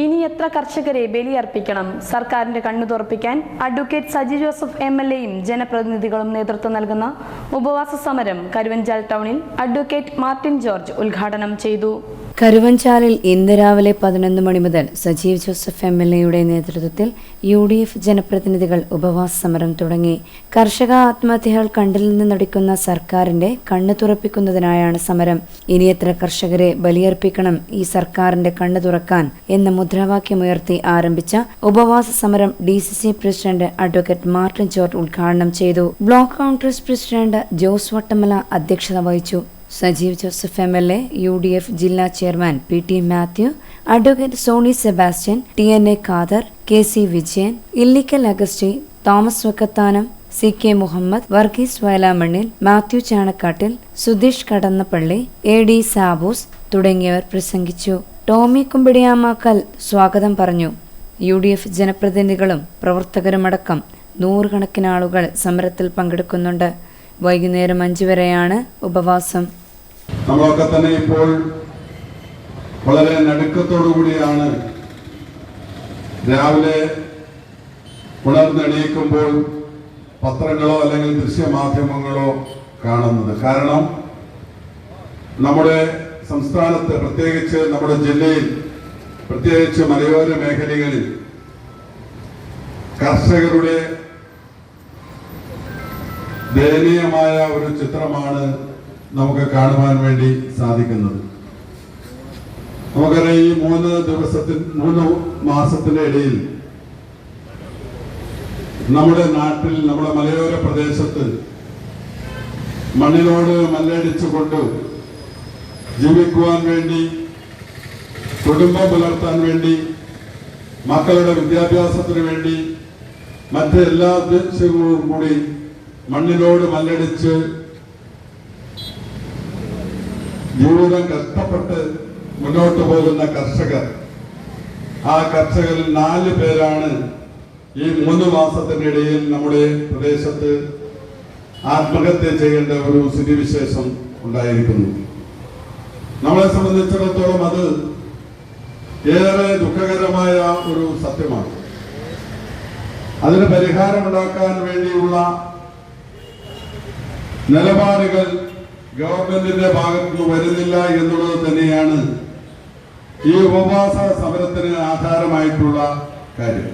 ഇനി എത്ര കർഷകരെ ബലിയർപ്പിക്കണം? സർക്കാരിന്റെ കണ്ണു തുറപ്പിക്കാൻ advocate Saji Joseph M L എയും ജനപ്രതിനിധികളും നേതൃത്വം നൽകുന്ന ഉപവാസ സമരം കരുവഞ്ചാൽ ടൗണിൽ അഡ്വക്കേറ്റ് മാർട്ടിൻ ജോർജ് ഉദ്ഘാടനം ചെയ്തു. കരുവഞ്ചാലിൽ ഇന്ന് രാവിലെ പതിനൊന്ന് മണി മുതൽ സജീവ് ജോസഫ് എം എൽ എയുടെ നേതൃത്വത്തിൽ യു ഡി എഫ് ജനപ്രതിനിധികൾ ഉപവാസ സമരം തുടങ്ങി. കർഷക ആത്മഹത്യകൾ കണ്ടിൽ നിന്ന് നടിക്കുന്ന സർക്കാരിന്റെ കണ്ണു തുറപ്പിക്കുന്നതിനായാണ് സമരം. ഇനി എത്ര കർഷകരെ ബലിയർപ്പിക്കണം ഈ സർക്കാരിന്റെ കണ്ണു തുറക്കാൻ എന്ന മുദ്രാവാക്യമുയർത്തി ആരംഭിച്ച ഉപവാസ സമരം D C C president advocate Martin George ഉദ്ഘാടനം ചെയ്തു. ബ്ലോക്ക് കോൺഗ്രസ് പ്രസിഡന്റ് ജോസ് വട്ടമല അധ്യക്ഷത വഹിച്ചു. Sajeev Joseph M L A U D F ജില്ലാ chairman P T Mathew advocate Soni Sebastian T N A Khader K C Vijayan Illickal Augusty Thomas Vakkathanam C K Muhammad Varghese Vayalamannil Mathew Chanakkattil Sudheesh Kadannappally A D Saboos തുടങ്ങിയവർ പ്രസംഗിച്ചു. ടോമി കുമ്പിടിയാമാക്കൽ സ്വാഗതം പറഞ്ഞു. U D F ജനപ്രതിനിധികളും പ്രവർത്തകരുമടക്കം നൂറുകണക്കിന് ആളുകൾ സമരത്തിൽ പങ്കെടുക്കുന്നുണ്ട്. വൈകുന്നേരം അഞ്ചു വരെയാണ് ഉപവാസം. നമ്മളൊക്കെ തന്നെ ഇപ്പോൾ വളരെ നടുക്കത്തോടു കൂടിയാണ് രാവിലെ ഉണർന്നെണീക്കുമ്പോൾ പത്രങ്ങളോ അല്ലെങ്കിൽ ദൃശ്യമാധ്യമങ്ങളോ കാണുന്നത്. കാരണം നമ്മുടെ സംസ്ഥാനത്ത് പ്രത്യേകിച്ച് നമ്മുടെ ജില്ലയിൽ പ്രത്യേകിച്ച് മലയോര മേഖലകളിൽ കർഷകരുടെ ദയനീയമായ ഒരു ചിത്രമാണ് നമുക്ക് കാണുവാൻ വേണ്ടി സാധിക്കുന്നത്. നമുക്കറിയാം ഈ മൂന്ന് ദിവസത്തിൽ മൂന്ന് മാസത്തിന്റെ ഇടയിൽ നമ്മുടെ നാട്ടിൽ നമ്മുടെ മലയോര പ്രദേശത്ത് മണ്ണിനോട് മല്ലടിച്ചുകൊണ്ട് ജീവിക്കുവാൻ വേണ്ടി കുടുംബം പുലർത്താൻ വേണ്ടി മക്കളുടെ വിദ്യാഭ്യാസത്തിന് വേണ്ടി മറ്റ് എല്ലാ ഉദ്ദേശങ്ങളും കൂടി മണ്ണിനോട് മല്ലടിച്ച് ജീവിതം കഷ്ടപ്പെട്ട് മുന്നോട്ട് പോകുന്ന കർഷകർ. ആ കർഷകരിൽ നാല് പേരാണ് ഈ മൂന്ന് മാസത്തിനിടയിൽ നമ്മുടെ പ്രദേശത്ത് ആത്മഹത്യ ചെയ്യേണ്ട ഒരു സ്ഥിതിവിശേഷം ഉണ്ടായിരിക്കുന്നു. നമ്മളെ സംബന്ധിച്ചിടത്തോളം അത് ഏറെ ദുഃഖകരമായ ഒരു സത്യമാണ്. അതിന് പരിഹാരമുണ്ടാക്കാൻ വേണ്ടിയുള്ള നിലപാടുകൾ ഗവൺമെന്റിന്റെ ഭാഗത്തു നിന്ന് വരുന്നില്ല എന്നുള്ളത് തന്നെയാണ് ഈ ഉപവാസ സമരത്തിന് ആധാരമായിട്ടുള്ള കാര്യം.